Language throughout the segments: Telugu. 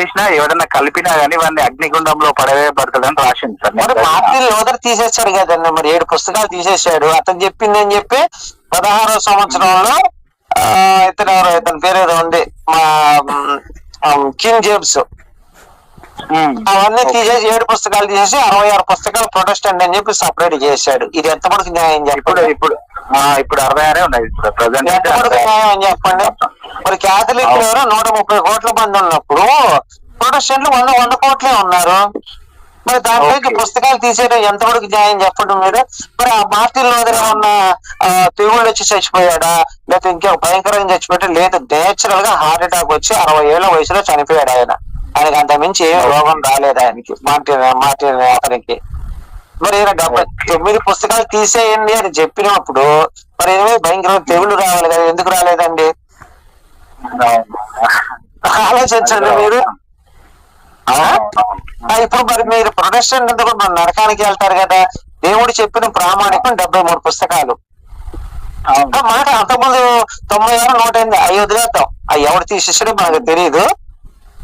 చేసినా కలిపినా గానీ వాడిని అగ్నిగుండంలో పడవేయబడుతుందని రాసింది సార్. మరి కదండి మరి ఏడు పుస్తకాలు తీసేశాడు. అతను చెప్పిందని చెప్పి పదహారో సంవత్సరంలో ఇతను ఎవరో ఇతని పేరు ఏదో ఉంది. మా కింగ్ జేమ్స్. అవన్నీ తీసేసి ఏడు పుస్తకాలు తీసేసి అరవై ఆరు పుస్తకాలు ప్రొటెస్టెంట్ అని చెప్పి సపరేట్ చేశాడు. ఇది ఎంతవరకు న్యాయం చెప్పండి? ఇప్పుడు ఇప్పుడు అరవై ఆరే ఉన్నాయి ఇప్పుడు ప్రజెంట్ అని చెప్పండి. మరి క్యాథలిక్ ఎవరో నూట ముప్పై కోట్ల మంది ఉన్నప్పుడు ప్రొటెస్టెంట్లు వంద వంద కోట్లే ఉన్నారు. మరి Okay. పుస్తకాలు తీసేయడం ఎంతవరకు న్యాయం చెప్పండి మీరు? మరి ఆ మార్టిన్ లోదర్ ఉన్న తెగుళ్ళు వచ్చి చచ్చిపోయాడా? లేకపోతే ఇంకే భయంకరంగా చచ్చిపోయాడా? లేదు నేచురల్గా హార్ట్ అటాక్ వచ్చి అరవై ఏళ్ళ వయసులో చనిపోయాడు ఆయన. ఆయనకి అంత మించి ఏం రోగం రాలేదు ఆయనకి మార్టిన్ మార్టిన్ అతనికి. మరి ఈయన డెబ్బై తొమ్మిది పుస్తకాలు తీసేయండి అని చెప్పినప్పుడు మరి ఏమో భయంకర తెగులు రావాలి కదా ఎందుకు రాలేదండి? ఆలోచించండి మీరు. ఇప్పుడు మరి మీరు ప్రొటెస్టెంట్ అంతా కూడా మన నరకానికి వెళ్తారు కదా దేవుడు చెప్పిన ప్రామాణికం డెబ్బై మూడు పుస్తకాలు. మాట అంతకుముందు తొంభై ఆరు నూట ఎనిమిది అవి వదిలేద్దాం అవి ఎవరు తీసేసాడో మనకు తెలియదు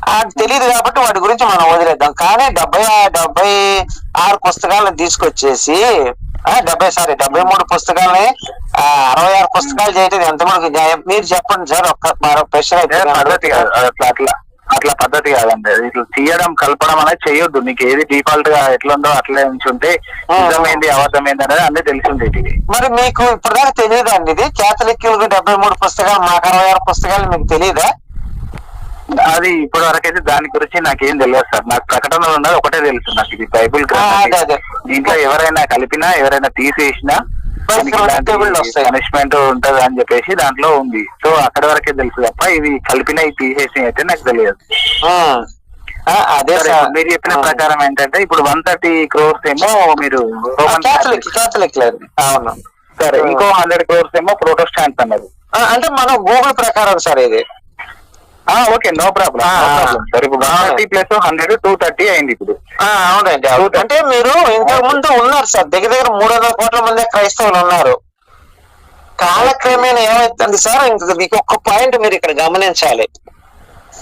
ఆ తెలియదు కాబట్టి వాటి గురించి మనం వదిలేద్దాం. కానీ డెబ్బై డెబ్బై ఆరు పుస్తకాలను తీసుకొచ్చేసి డెబ్బై సారీ డెబ్బై మూడు పుస్తకాలని ఆ, అరవై ఆరు పుస్తకాలు చేయటం ఎంతమందికి న్యాయం? మీరు చెప్పండి సార్ ఒక్క మరో ప్రశ్న పద్ధతి కాదు అట్లా అట్లా అట్లా పద్ధతి కాదండి. ఇట్లా తీయడం కలపడం అనేది చేయొద్దు. నీకు ఏది డిఫాల్ట్గా ఎట్లా ఉందో అట్లే ఉంచుంటే. నిజమైంది అబద్ధమైంది అనేది అన్నీ తెలిసింది ఇది. మరి మీకు ఇప్పటిదాకా తెలియదా అండి ఇది? క్యాథలిక్ డెబ్బై మూడు పుస్తకాలు మాకు అరవై ఆరు పుస్తకాలు మీకు తెలియదా? అది ఇప్పటి వరకైతే దాని గురించి నాకేం తెలియదు సార్. నాకు ప్రకటనలు ఉన్నది ఒకటే తెలుసు. నాకు ఇది బైబుల్. దీంట్లో ఎవరైనా కలిపినా ఎవరైనా తీసేసినా. పనిష్మెంట్ ఉంటది అని చెప్పేసి దాంట్లో ఉంది. సో అక్కడి వరకే తెలుసు తప్ప ఇవి కలిపిన తీసేసి అయితే నాకు తెలియదు. అదే మీరు చెప్పిన ప్రకారం ఏంటంటే ఇప్పుడు వన్ థర్టీ క్రోర్స్ ఏమో మీరు సరే ఇంకో హండ్రెడ్ క్రోర్స్ ఏమో ప్రొటెస్టాంట్స్ అన్నారు ఆ, అంటే మనం గూగుల్ ప్రకారం సార్ ఇది. Okay no problem. సరే ఇప్పుడు thirty plus hundred two thirty అయింది ఇప్పుడు. అవునండి అవును. అంటే మీరు ఇంతకు ముందు ఉన్నారు సార్. దగ్గర దగ్గర మూడు వందల కోట్ల మంది క్రైస్తవులు ఉన్నారు. కాలక్రమేణా ఏమైతుంది సార్? ఇంక మీకు ఒక్క పాయింట్ మీరు ఇక్కడ గమనించాలి.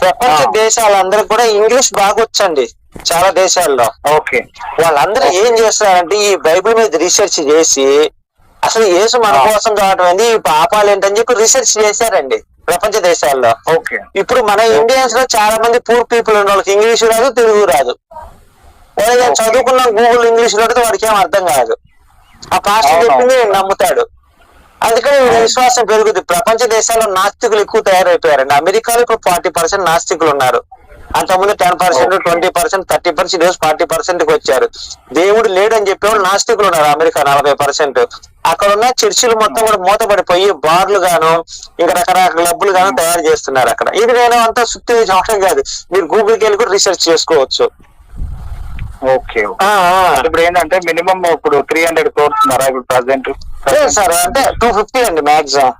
ప్రపంచ ఆ. దేశాలందరూ కూడా ఇంగ్లీష్ బాగా వచ్చండి చాలా దేశాల్లో. ఓకే వాళ్ళందరూ ఏం చేస్తున్నారంటే ఈ బైబిల్ మీద రీసెర్చ్ చేసి అసలు యేసు మన. కోసం కావటం ఏంది ఈ పాపాలు ఏంటని చెప్పి రీసెర్చ్ చేశారండి. ప్రపంచ దేశాల్లో. ఇప్పుడు మన ఇండియన్స్లో చాలా మంది పూర్ పీపుల్ ఉన్న వాళ్ళకి ఇంగ్లీష్ రాదు తెలుగు రాదు. ఏదో చదువుకున్న గూగుల్ ఇంగ్లీష్లో వాడికి ఏం అర్థం కాదు. ఆ పాస్టర్. చెప్పింది నమ్ముతాడు. అందుకని విశ్వాసం పెరుగుద్ది. ప్రపంచ దేశాల్లో నాస్తికులు ఎక్కువ తయారైపోయారండి. అమెరికాలో ఇప్పుడు ఫార్టీ పర్సెంట్ నాస్తికులు ఉన్నారు. అంతకుముందు ten percent. Twenty percent thirty percent ఈరోజు ఫార్టీ పర్సెంట్కి వచ్చారు. దేవుడు లేడని చెప్పేవాళ్ళు నాస్తికులు ఉన్నారు అమెరికా నలభై పర్సెంట్. అక్కడ ఉన్న చర్చిలు మొత్తం కూడా మూతపడిపోయి బార్లు గాను ఇంకా రకరకాల క్లబ్లు గాను తయారు చేస్తున్నారు అక్కడ. ఇది నేను అంతా సుత్తి చెప్పడం కాదు. మీరు గూగుల్కి వెళ్ళి కూడా రీసెర్చ్ చేసుకోవచ్చు. ఓకే. ఇప్పుడు ఏంటంటే మినిమం ఇప్పుడు త్రీ హండ్రెడ్ క్రోర్స్ ఉన్నారా ఇప్పుడు ప్రజెంట్ సార్ అంటే టూ ఫిఫ్టీ అండి మాక్సిమం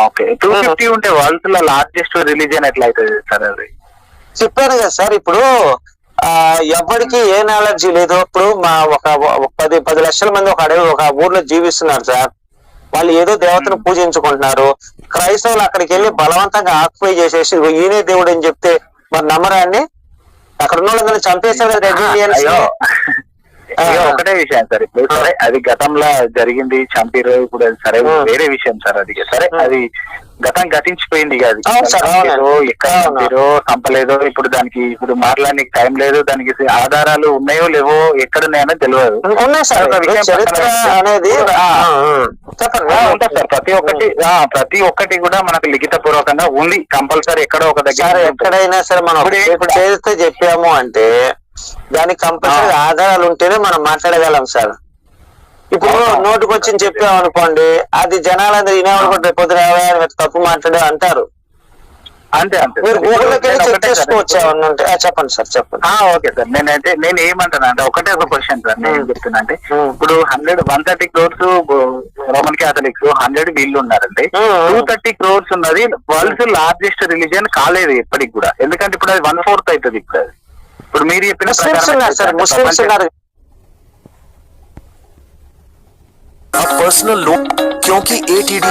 ఓకే. టూ ఫిఫ్టీ ఉంటే వరల్డ్లో లార్జెస్ట్ రిలీజియన్ ఎట్లా అవుతుంది సార్ అది? చెప్పాను కదా సార్ ఇప్పుడు ఆ ఎవరికి ఏ నాలెడ్జీ లేదు. ఇప్పుడు మా ఒక పది పది లక్షల మంది ఒక అడవి ఒక ఊర్లో జీవిస్తున్నారు సార్. వాళ్ళు ఏదో దేవతను పూజించుకుంటున్నారు. క్రైస్తవులు అక్కడికి వెళ్ళి బలవంతంగా ఆక్యుపై చేసేసి "ఇదిగో ఈయనే దేవుడు అని చెప్తే మరి నమ్మరా అండి అక్కడ ఉన్న వాళ్ళందరినీ చంపేశారు రెడ్ ఒకటే విషయం సార్. ఇప్పుడు సరే అది గతంలో జరిగింది చంపిరు ఇప్పుడు అది సరే. వేరే విషయం సార్ అది. సరే. అది గతం గతించిపోయింది కాదు ఎక్కడ. చంపిరో చంపలేదో ఇప్పుడు దానికి ఇప్పుడు మాట్లాడడానికి టైం లేదు దానికి ఆధారాలు ఉన్నాయో లేవో ఎక్కడ ఉన్నాయో తెలియదు అనేది ఉంటుంది సార్. ప్రతి ఒక్కటి ఆ, ప్రతి ఒక్కటి కూడా మనకు లిఖిత పూర్వకంగా ఉంది. కంపల్సరీ ఎక్కడో ఒక దగ్గర. ఎక్కడైనా సరే మనం చేస్తే చెప్పాము అంటే దానికి కంపల్సరీ. ఆధారాలు ఉంటేనే మనం మాట్లాడగలం సార్ ఇప్పుడు. నోటుకు వచ్చి చెప్పాము అనుకోండి అది జనాలందరూ వినేవాళ్ళు రేపు పొద్దున "ఏవయ్యా, నువ్వు తప్పు మాట్లాడే అంటారు అంతే అంతే మీరు. గూగుల్లోకి వెళ్ళి చెక్ చేసుకోవచ్చు ఉంటే చెప్పండి సార్ చెప్పండి ఓకే సార్ నేనైతే నేను ఏమంటాను అంటే ఒకటే ఒక క్వశ్చన్ సార్ నేను చెప్తున్నా అంటే. ఇప్పుడు hundred one thirty crores Roman Catholics hundred వీళ్ళు ఉన్నారండి. టూ థర్టీ క్రోర్స్ ఉన్నది వరల్డ్స్ లార్జెస్ట్ రిలీజియన్ కాలేదు ఇప్పటికి కూడా ఎందుకంటే ఇప్పుడు అది వన్ ఫోర్త్ అవుతుంది ఇప్పుడు అది ఇప్పుడు మీరు చెప్పిన ముస్లిమ్స్ ప్రకారం ఉన్నారు సార్ అయితే ముస్లిమ్స్ ప్రపంచ- ఉన్నారు నా పర్సనల్ లోన్ क्योंकि एटीडी